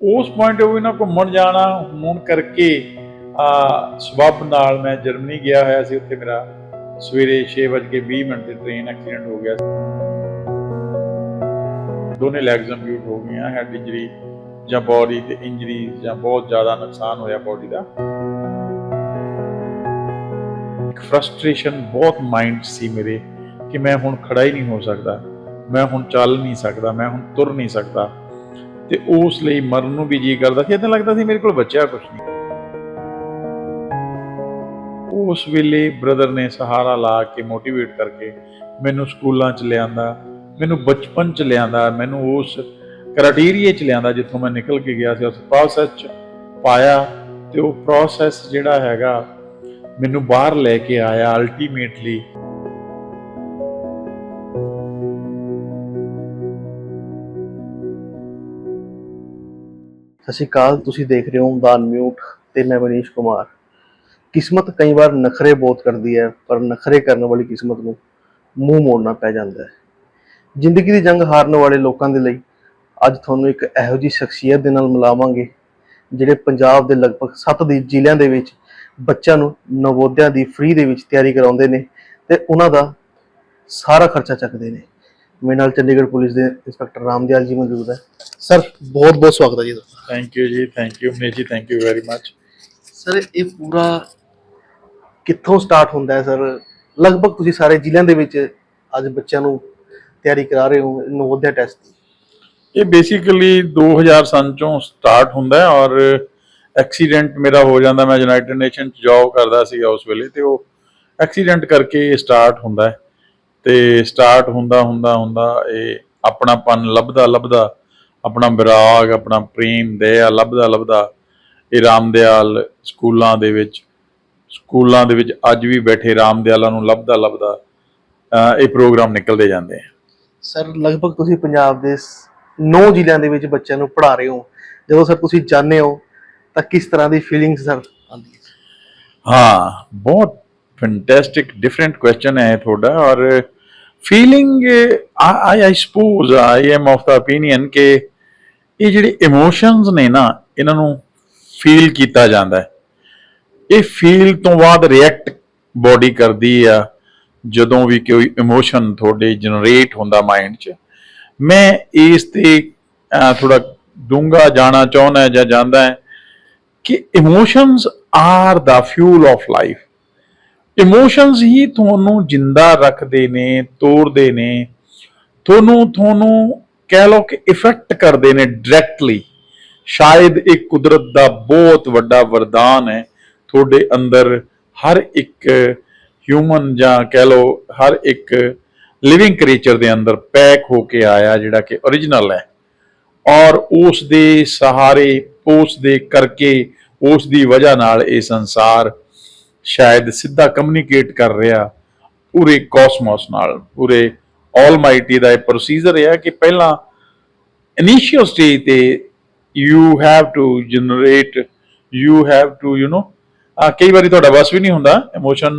ਉਸ point of ਨਾ ਘੁੰਮਣ ਜਾਣਾ ਹੋਣ ਕਰਕੇ, ਆ, ਸਬਬ ਨਾਲ ਮੈਂ ਜਰਮਨੀ ਗਿਆ ਹੋਇਆ ਸੀ, ਉੱਥੇ ਮੇਰਾ ਸਵੇਰੇ 6:20 ਮਿੰਟ ਤੇ ਟ੍ਰੇਨ ਐਕਸੀਡੈਂਟ ਹੋ ਗਿਆ ਦੋਨੇ ਲੈਗਸ ਅੰਬਿਊਟ ਹੋ ਗਈਆਂ ਹੈਡ ਇੰਜਰੀ ਜਾਂ ਬਾਡੀ ਤੇ ਇੰਜਰੀ ਜਾਂ ਬਹੁਤ ਜ਼ਿਆਦਾ ਨੁਕਸਾਨ ਹੋਇਆ ਬਾਡੀ ਦਾ। ਇੱਕ ਫਰਸਟ੍ਰੇਸ਼ਨ ਬਹੁਤ ਮਾਈਂਡ ਸੀ ਮੇਰੇ ਕਿ ਮੈਂ ਹੁਣ ਖੜਾ ਹੀ ਨਹੀਂ ਹੋ ਸਕਦਾ, ਮੈਂ ਹੁਣ ਚੱਲ ਨਹੀਂ ਸਕਦਾ, ਮੈਂ ਹੁਣ ਤੁਰ ਨਹੀਂ ਸਕਦਾ। ਤੇ ਉਸ ਲਈ ਮਰਨ ਨੂੰ ਵੀ ਜੀ ਕਰਦਾ ਸੀ। ਇਦਾਂ ਲੱਗਦਾ ਸੀ ਮੇਰੇ ਕੋਲ ਬਚਿਆ ਕੁਝ ਨਹੀਂ। ਉਸ ਵੇਲੇ ਬ੍ਰਦਰ ਨੇ ਸਹਾਰਾ ਲਾ ਕੇ ਮੋਟੀਵੇਟ ਕਰਕੇ ਮੈਨੂੰ ਸਕੂਲਾਂ ਚ ਲਿਆਂਦਾ, ਮੈਨੂੰ ਬਚਪਨ ਚ ਲਿਆਂਦਾ, ਮੈਨੂੰ ਉਸ ਕ੍ਰਾਈਟੇਰੀਆ ਚ ਲਿਆਂਦਾ ਜਿੱਥੋਂ ਮੈਂ ਨਿਕਲ ਕੇ ਗਿਆ ਸੀ। ਉਸ ਪ੍ਰੋਸੈਸ ਚ ਪਾਇਆ ਤੇ ਉਹ ਪ੍ਰੋਸੈਸ ਜਿਹੜਾ ਹੈਗਾ ਮੈਨੂੰ ਬਾਹਰ ਲੈ ਕੇ ਆਇਆ ਅਲਟੀਮੇਟਲੀ ਸਤਿ ਸ਼੍ਰੀ ਅਕਾਲ ਤੁਸੀਂ ਦੇਖ ਰਹੇ ਹੋ ਦਾ ਮਿਊਟ ਤੇ ਮੈਂ ਮਨੀਸ਼ ਕੁਮਾਰ। ਕਿਸਮਤ ਕਈ ਵਾਰ ਨਖਰੇ ਬਹੁਤ ਕਰਦੀ ਹੈ, ਪਰ ਨਖਰੇ ਕਰਨ ਵਾਲੀ ਕਿਸਮਤ ਨੂੰ ਮੂੰਹ ਮੋੜਨਾ ਪੈ ਜਾਂਦਾ ਹੈ। ਜ਼ਿੰਦਗੀ ਦੀ ਜੰਗ ਹਾਰਨ ਵਾਲੇ ਲੋਕਾਂ ਦੇ ਲਈ ਅੱਜ ਤੁਹਾਨੂੰ ਇੱਕ ਇਹੋ ਜਿਹੀ ਸ਼ਖਸੀਅਤ ਦੇ ਨਾਲ ਮਿਲਾਵਾਂਗੇ, ਜਿਹੜੇ ਪੰਜਾਬ ਦੇ ਲਗਭਗ 7 ਦੀ ਜ਼ਿਲ੍ਹਿਆਂ ਦੇ ਵਿੱਚ ਬੱਚਿਆਂ ਨੂੰ ਨਵੋਦਿਆ ਦੀ ਫ੍ਰੀ ਦੇ ਵਿੱਚ ਤਿਆਰੀ ਕਰਾਉਂਦੇ ਨੇ ਤੇ ਉਹਨਾਂ ਦਾ ਸਾਰਾ ਖਰਚਾ ਚੱਕਦੇ ਨੇ। ਮੇਰੇ ਨਾਲ ਚੰਡੀਗੜ੍ਹ ਪੁਲਿਸ ਦੇ ਇੰਸਪੈਕਟਰ ਰਾਮਦਿਆਲ ਜੀ ਮੌਜੂਦ ਹੈ। ਸਰ ਬਹੁਤ ਬਹੁਤ ਸਵਾਗਤ ਹੈ ਜੀ ਤੁਹਾਡਾ। ਥੈਂਕ ਯੂ ਜੀ thank you Manish ji thank you very much sir ਇਹ ਪੂਰਾ ਕਿੱਥੋਂ ਸਟਾਰਟ ਹੁੰਦਾ ਹੈ ਸਰ? ਲਗਭਗ ਤੁਸੀਂ ਸਾਰੇ ਜ਼ਿਲ੍ਹਿਆਂ ਦੇ ਵਿੱਚ ਅੱਜ ਬੱਚਿਆਂ ਨੂੰ ਤਿਆਰੀ ਕਰਾ ਰਹੇ ਹੋ ਨਵੋਦਿਆ ਟੈਸਟ ਦੀ। ਇਹ ਬੇਸਿਕਲੀ 2000 ਸਨ ਚੋਂ ਸਟਾਰਟ ਹੁੰਦਾ ਹੈ ਔਰ ਐਕਸੀਡੈਂਟ ਮੇਰਾ ਹੋ ਜਾਂਦਾ ਮੈਂ ਯੂਨਾਈਟਿਡ ਨੇਸ਼ਨ ਚ ਜੌਬ ਕਰਦਾ ਸੀਗਾ ਉਸ ਵੇਲੇ ਤੇ ਉਹ ਐਕਸੀਡੈਂਟ ਕਰਕੇ ਸਟਾਰਟ ਹੁੰਦਾ ਹੈ। ਤੇ ਸਟਾਰਟ ਹੁੰਦਾ ਹੁੰਦਾ ਹੁੰਦਾ ਇਹ ਆਪਣਾਪਨ ਲੱਭਦਾ ਲੱਭਦਾ ਆਪਣਾ ਵਿਰਾਗ ਆਪਣਾ ਪ੍ਰੇਮ ਦਇਆ ਲੱਭਦਾ ਲੱਭਦਾ ਇਹ ਰਾਮਦਿਆਲ ਸਕੂਲਾਂ ਦੇ ਵਿੱਚ ਸਕੂਲਾਂ ਦੇ ਵਿੱਚ ਅੱਜ ਵੀ ਬੈਠੇ ਰਾਮਦਿਆਲਾਂ ਨੂੰ ਲੱਭਦਾ ਲੱਭਦਾ ਇਹ ਪ੍ਰੋਗਰਾਮ ਨਿਕਲਦੇ ਜਾਂਦੇ ਆ। ਸਰ ਲਗਭਗ ਤੁਸੀਂ ਪੰਜਾਬ ਦੇ 9 ਜ਼ਿਲ੍ਹਿਆਂ ਦੇ ਵਿੱਚ ਬੱਚਿਆਂ ਨੂੰ ਪੜ੍ਹਾ ਰਹੇ ਹੋ। ਜਦੋਂ ਸਰ ਤੁਸੀਂ ਜਾਣਦੇ ਹੋ ਤਾਂ ਕਿਸ ਤਰ੍ਹਾਂ ਦੀ ਫੀਲਿੰਗ ਸਰ ਆਉਂਦੀ ਹੈ? ਹਾਂ ਬਹੁਤ ਫੈਂਟੈਸਟਿਕ ਡਿਫਰੈਂਟ ਕੁਐਸਚਨ ਹੈ ਤੁਹਾਡਾ ਔਰ feeling I I suppose I am of the opinion ਕਿ ਇਹ ਜਿਹੜੇ ਇਮੋਸ਼ਨਸ ਨੇ ਨਾ, ਇਹਨਾਂ ਨੂੰ ਫੀਲ ਕੀਤਾ ਜਾਂਦਾ ਹੈ। ਇਹ ਫੀਲ ਤੋਂ ਬਾਅਦ ਰਿਐਕਟ ਬੋਡੀ ਕਰਦੀ ਆ, ਜਦੋਂ ਵੀ ਕੋਈ ਇਮੋਸ਼ਨ ਤੁਹਾਡੇ ਜਨਰੇਟ ਹੁੰਦਾ ਮਾਈਂਡ 'ਚ। ਮੈਂ ਇਸ ਤੇ ਥੋੜਾ ਡੂੰਘਾ ਜਾਣਾ ਚਾਹੁੰਦਾ ਜਾਂ ਜਾਂਦਾ ਹੈ ਕਿ emotions are the fuel of life emotions ਹੀ ਤੁਹਾਨੂੰ ਜਿੰਦਾ ਰੱਖਦੇ ਨੇ, ਤੋੜਦੇ ਨੇ, ਤੁਹਾਨੂੰ ਤੁਹਾਨੂੰ ਕਹਿ ਲਓ ਕਿ ਇਫੈਕਟ ਕਰਦੇ ਨੇ ਡਾਇਰੈਕਟਲੀ ਸ਼ਾਇਦ ਇਹ ਕੁਦਰਤ ਦਾ ਬਹੁਤ ਵੱਡਾ ਵਰਦਾਨ ਹੈ। ਤੁਹਾਡੇ ਅੰਦਰ ਹਰ ਇੱਕ ਹਿਊਮਨ ਜਾਂ ਕਹਿ ਲਓ ਹਰ ਇੱਕ ਲਿਵਿੰਗ ਕ੍ਰੀਚਰ ਦੇ ਅੰਦਰ ਪੈਕ ਹੋ ਕੇ ਆਇਆ ਜਿਹੜਾ ਕਿ origignal ਹੈ। ਔਰ ਉਸ ਦੇ ਸਹਾਰੇ, ਉਸ ਦੇ ਕਰਕੇ, ਉਸ ਦੀ ਵਜ੍ਹਾ ਨਾਲ ਇਹ ਸੰਸਾਰ ਸ਼ਾਇਦ ਸਿੱਧਾ ਕਮਿਊਨੀਕੇਟ ਕਰ ਰਿਹਾ ਪੂਰੇ ਕਾਸਮੋਸ ਨਾਲ, ਪੂਰੇ ਆਲਮਾਈਟੀ ਦਾ ਇਹ ਪ੍ਰੋਸੀਜਰ ਹੈ ਕਿ ਪਹਿਲਾਂ ਇਨੀਸ਼ੀਅਲ ਸਟੇਜ ਤੇ you have to generate you have to you know ਕਈ ਵਾਰੀ ਤੁਹਾਡਾ ਬਸ ਵੀ ਨਹੀਂ ਹੁੰਦਾ ਇਮੋਸ਼ਨ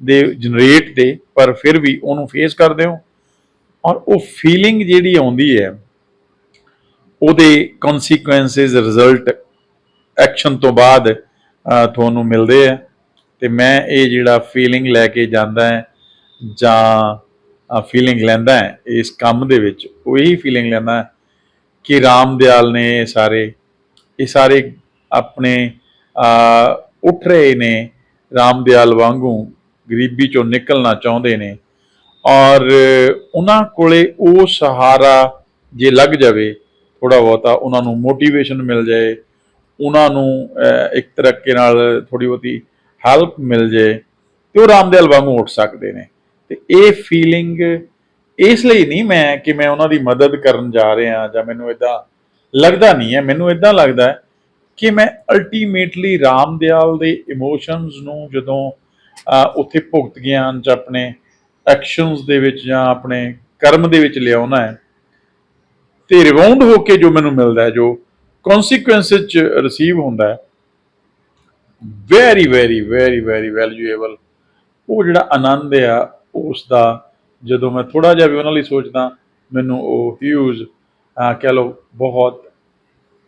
ਦੇ ਜਨਰੇਟ ਤੇ, ਪਰ ਫਿਰ ਵੀ ਉਹਨੂੰ ਫੇਸ ਕਰਦੇ ਹੋ। ਔਰ ਉਹ ਫੀਲਿੰਗ ਜਿਹੜੀ ਆਉਂਦੀ ਹੈ, ਉਹਦੇ ਕਨਸੀਕੁਐਂਸਸ ਰਿਜ਼ਲਟ ਐਕਸ਼ਨ ਤੋਂ ਬਾਅਦ ਤੁਹਾਨੂੰ ਮਿਲਦੇ ਆ। ਤੇ ਮੈਂ ਇਹ ਜਿਹੜਾ ਫੀਲਿੰਗ ਲੈ ਕੇ ਜਾਂਦਾ ਹੈ ਜਾਂ ਫੀਲਿੰਗ ਲੈਂਦਾ ਹੈ, ਇਸ ਕੰਮ ਦੇ ਵਿੱਚ ਉਹ ਇਹੀ ਫੀਲਿੰਗ ਲੈਂਦਾ ਹੈ ਕਿ ਰਾਮਦਿਆਲ ਨੇ ਇਹ ਸਾਰੇ ਇਹ ਸਾਰੇ ਆਪਣੇ ਉੱਠ ਰਹੇ ਨੇ ਰਾਮਦਿਆਲ ਵਾਂਗੂ, ਗਰੀਬੀ ਚੋਂ ਨਿਕਲਣਾ ਚਾਹੁੰਦੇ ਨੇ ਔਰ ਉਹਨਾਂ ਕੋਲੇ ਉਹ ਸਹਾਰਾ ਜੇ ਲੱਗ ਜਾਵੇ ਥੋੜਾ ਬਹੁਤਾ ਉਹਨਾਂ ਨੂੰ ਮੋਟੀਵੇਸ਼ਨ ਮਿਲ ਜਾਏ, ਉਹਨਾਂ ਨੂੰ ਇੱਕ ਤਰੀਕੇ ਨਾਲ ਥੋੜੀ ਬਹੁਤੀ ਹੈਲਪ ਮਿਲ ਜਾਏ ਤੇ ਉਹ ਰਾਮਦੇਲ ਵਾਂਗੂ ਉੱਠ ਸਕਦੇ ਨੇ। ਤੇ ਇਹ ਫੀਲਿੰਗ ਇਸ ਲਈ ਨਹੀਂ ਮੈਂ ਕਿ ਮੈਂ ਉਹਨਾਂ ਦੀ ਮਦਦ ਕਰਨ ਜਾ ਰਿਹਾ ਜਾਂ ਮੈਨੂੰ ਇਦਾਂ ਲੱਗਦਾ ਨਹੀਂ ਹੈ। ਮੈਨੂੰ ਇਦਾਂ ਲੱਗਦਾ ਹੈ ਕਿ ਮੈਂ ਅਲਟੀਮੇਟਲੀ ਰਾਮਦਿਆਲ ਦੇ ਇਮੋਸ਼ਨਸ ਨੂੰ ਜਦੋਂ ਉੱਥੇ ਭੁਗਤ ਗਿਆਨ ਚ ਆਪਣੇ ਐਕਸ਼ਨਸ ਦੇ ਵਿੱਚ ਜਾਂ ਆਪਣੇ ਕਰਮ ਦੇ ਵਿੱਚ ਲਿਆਉਣਾ ਹੈ ਤੇ ਰਿਵਾਉਂਡ ਹੋ ਕੇ ਜੋ ਮੈਨੂੰ ਮਿਲਦਾ ਹੈ, ਜੋ ਕਨਸੀਕੁਐਂਸਸ ਚ ਰਿਸੀਵ ਹੁੰਦਾ ਹੈ very very very very valuable ਉਹ ਜਿਹੜਾ ਆਨੰਦ ਆ ਉਸ ਦਾ ਜਦੋਂ ਮੈਂ ਥੋੜਾ ਜਿਹਾ ਵੀ ਉਹਨਾਂ ਲਈ ਸੋਚਦਾ ਮੈਨੂੰ ਉਹ ਹਿਊਜ ਕਹਿ ਲਓ ਬਹੁਤ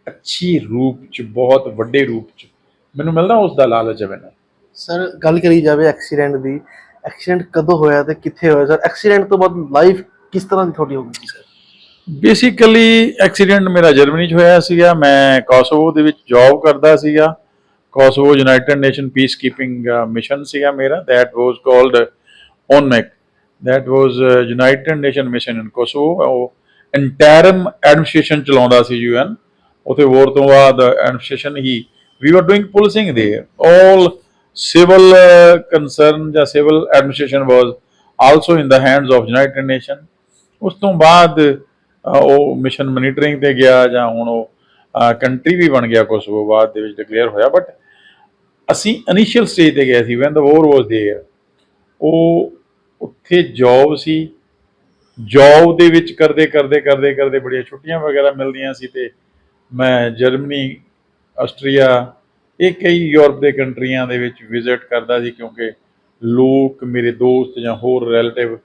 ਅੱਛੀ ਰੂਪ ਚ ਬਹੁਤ ਵੱਡੇ ਰੂਪ ਚ ਮੈਨੂੰ ਮਿਲਦਾ ਉਸ ਦਾ ਲਾਲਚ ਹੈ ਮੈਨੂੰ। ਸਰ ਗੱਲ ਕਰੀ ਜਾਵੇ ਐਕਸੀਡੈਂਟ ਦੀ ਐਕਸੀਡੈਂਟ ਕਦੋਂ ਹੋਇਆ ਤੇ ਕਿੱਥੇ ਹੋਇਆ? ਸਰ ਐਕਸੀਡੈਂਟ ਤੋਂ ਬਾਅਦ ਲਾਈਫ ਕਿਸ ਤਰ੍ਹਾਂ ਦੀ ਤੁਹਾਡੀ ਹੋ ਗਈ ਸਰ ਬੇਸਿਕਲੀ ਐਕਸੀਡੈਂਟ ਮੇਰਾ ਜਰਮਨੀ 'ਚ ਹੋਇਆ ਸੀਗਾ ਮੈਂ ਕੋਸੋਵੋ ਦੇ ਵਿੱਚ ਜੌਬ ਕਰਦਾ ਸੀਗਾ। Kosovo United Nation peace keeping mission ਸੀਗਾ ਮੇਰਾ that was called ਓਨੈਕ that was United Nation mission in Kosovo ਉਹ ਇੰਟਰਮ ਐਡਮਿਨਿਸਟ੍ਰੇਸ਼ਨ ਚਲਾਉਂਦਾ ਸੀ ਯੂਐਨ ਉਥੇ ਵੋਰ ਤੋਂ ਬਾਅਦ administration he we were doing policing there all civil concern ਜਾਂ civil administration was also in the hands of United Nation ਉਸ ਤੋਂ ਬਾਅਦ ਉਹ ਮਿਸ਼ਨ ਮੋਨੀਟਰਿੰਗ ਤੇ ਗਿਆ ਜਾਂ ਹੁਣ ਉਹ ਕੰਟਰੀ ਵੀ ਬਣ ਗਿਆ ਕੋਸੋਵੋ ਬਾਅਦ ਦੇ ਵਿੱਚ ਡਿਕਲੇਅਰ ਹੋਇਆ ਬਟ ਅਸੀਂ ਇਨੀਸ਼ੀਅਲ ਸਟੇਜ ਤੇ ਗਏ ਸੀ van the war was there ਉਹ ਉੱਥੇ ਜੌਬ ਸੀ ਜੌਬ ਦੇ ਵਿੱਚ ਕਰਦੇ ਕਰਦੇ ਕਰਦੇ ਕਰਦੇ ਬੜੀਆਂ ਛੁੱਟੀਆਂ ਵਗੈਰਾ ਮਿਲਦੀਆਂ ਸੀ ਤੇ ਮੈਂ ਜਰਮਨੀ ਆਸਟਰੀਆ ਇਹ ਕਈ ਯੂਰਪ ਦੇ ਕੰਟਰੀਆਂ ਦੇ ਵਿੱਚ ਵਿਜ਼ਿਟ ਕਰਦਾ ਸੀ ਕਿਉਂਕਿ ਲੋਕ ਮੇਰੇ ਦੋਸਤ ਜਾਂ ਹੋਰ ਰਿਲੇਟਿਵ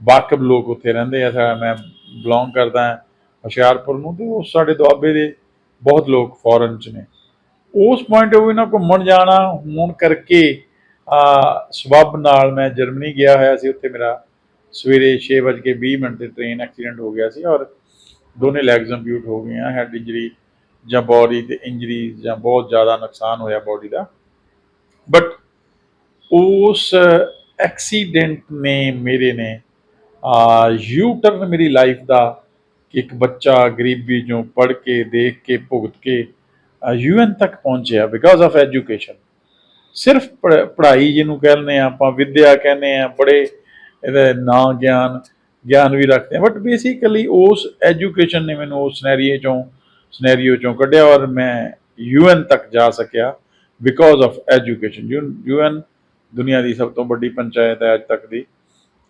ਵਾਕਬ ਲੋਕ ਉੱਥੇ ਰਹਿੰਦੇ ਆ ਸਾ ਮੈਂ ਬਿਲੋਂਗ ਕਰਦਾ ਹਾਂ ਹੁਸ਼ਿਆਰਪੁਰ ਨੂੰ ਤੇ ਉਹ ਸਾਡੇ ਦੁਆਬੇ ਦੇ ਬਹੁਤ ਲੋਕ ਫੋਰਨ ਚ ਨੇ ਉਸ ਪੁਆਇੰਟ ਆਫ View ਘੁੰਮਣ ਜਾਣਾ ਹੋਣ ਕਰਕੇ, ਆ, ਸਬਬ ਨਾਲ ਮੈਂ ਜਰਮਨੀ ਗਿਆ ਹੋਇਆ ਸੀ, ਉੱਥੇ ਮੇਰਾ ਸਵੇਰੇ 6:20 ਮਿੰਟ ਤੇ ਟ੍ਰੇਨ ਐਕਸੀਡੈਂਟ ਹੋ ਗਿਆ ਸੀ ਔਰ ਦੋਨੇ ਲੈਗਸ ਅੰਪਿਊਟ ਹੋ ਗਈਆਂ ਹੈਡ ਇੰਜਰੀ ਜਾਂ ਬੋਡੀ ਤੇ ਇੰਜਰੀ ਜਾਂ ਬਹੁਤ ਜ਼ਿਆਦਾ ਨੁਕਸਾਨ ਹੋਇਆ ਬੋਡੀ ਦਾ। ਬਟ ਉਸ ਐਕਸੀਡੈਂਟ ਨੇ ਮੇਰੇ ਨੇ, ਆ ਯੂ ਟਰਨ ਮੇਰੀ ਲਾਈਫ ਦਾ ਕਿ ਇੱਕ ਬੱਚਾ ਗਰੀਬੀ ਚੋਂ ਪੜ੍ਹ ਕੇ, ਦੇਖ ਕੇ, ਭੁਗਤ ਕੇ ਯੂਐਨ ਤੱਕ ਪਹੁੰਚਿਆ ਬਿਕਾਜ਼ ਆਫ ਐਜੂਕੇਸ਼ਨ ਸਿਰਫ ਪੜ੍ਹ- ਪੜ੍ਹਾਈ ਜਿਹਨੂੰ ਕਹਿੰਦੇ ਆ ਆਪਾਂ, ਵਿਦਿਆ ਕਹਿੰਦੇ ਆ ਬੜੇ ਇਹਦਾ ਨਾਂ ਗਿਆਨ ਗਿਆਨ ਵੀ ਰੱਖਦੇ ਆ ਬਟ ਬੇਸਿਕਲੀ ਉਸ ਐਜੂਕੇਸ਼ਨ ਨੇ ਮੈਨੂੰ ਉਸ ਸਿਨੈਰੀਓ ਚੋਂ ਸਿਨੈਰੀਓ ਚੋਂ ਕੱਢਿਆ ਔਰ ਮੈਂ ਯੂਐਨ ਤੱਕ ਜਾ ਸਕਿਆ ਬਿਕਾਜ਼ ਆਫ ਐਜੂਕੇਸ਼ਨ ਯੂਐਨ ਦੁਨੀਆ ਦੀ ਸਭ ਤੋਂ ਵੱਡੀ ਪੰਚਾਇਤ ਹੈ ਅੱਜ ਤੱਕ ਦੀ।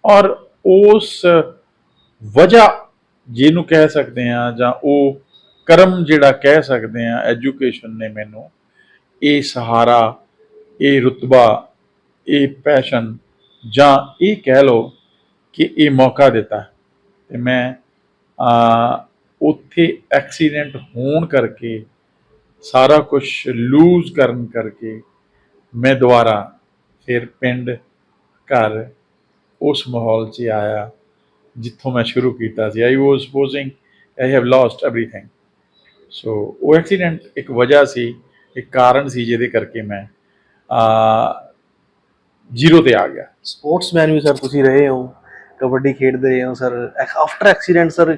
ਔਰ ਉਸ ਵਜ੍ਹਾ ਜਿਹਨੂੰ ਕਹਿ ਸਕਦੇ ਆ ਜਾਂ ਉਹ ਕਰਮ ਜਿਹੜਾ ਕਹਿ ਸਕਦੇ ਆ ਐਜੂਕੇਸ਼ਨ ਨੇ ਮੈਨੂੰ ਇਹ ਸਹਾਰਾ ਇਹ ਰੁਤਬਾ ਇਹ ਪੈਸ਼ਨ ਜਾਂ ਇਹ ਕਹਿ ਲਓ ਕਿ ਇਹ ਮੌਕਾ ਦਿੱਤਾ ਤੇ ਮੈਂ ਆ ਉੱਥੇ ਐਕਸੀਡੈਂਟ ਹੋਣ ਕਰਕੇ ਸਾਰਾ ਕੁਝ ਲੂਜ਼ ਕਰਨ ਕਰਕੇ ਮੈਂ ਦੁਬਾਰਾ ਫਿਰ ਪਿੰਡ ਘਰ ਉਸ ਮਾਹੌਲ 'ਚ ਆਇਆ ਜਿੱਥੋਂ ਮੈਂ ਸ਼ੁਰੂ ਕੀਤਾ ਸੀ I was supposing I have lost everything so ਉਹ ਐਕਸੀਡੈਂਟ ਇੱਕ ਵਜ੍ਹਾ ਸੀ ਇੱਕ ਕਾਰਨ ਸੀ ਜਿਹਦੇ ਕਰਕੇ ਮੈਂ ਆ ਜ਼ੀਰੋ ਤੇ ਆ ਗਿਆ। ਸਪੋਰਟਸਮੈਨ ਵੀ ਸਰ ਤੁਸੀਂ ਰਹੇ ਹੋ ਕਬੱਡੀ ਖੇਡਦੇ ਰਹੇ ਹੋ ਸਰ। ਆਫਟਰ ਐਕਸੀਡੈਂਟ ਸਰ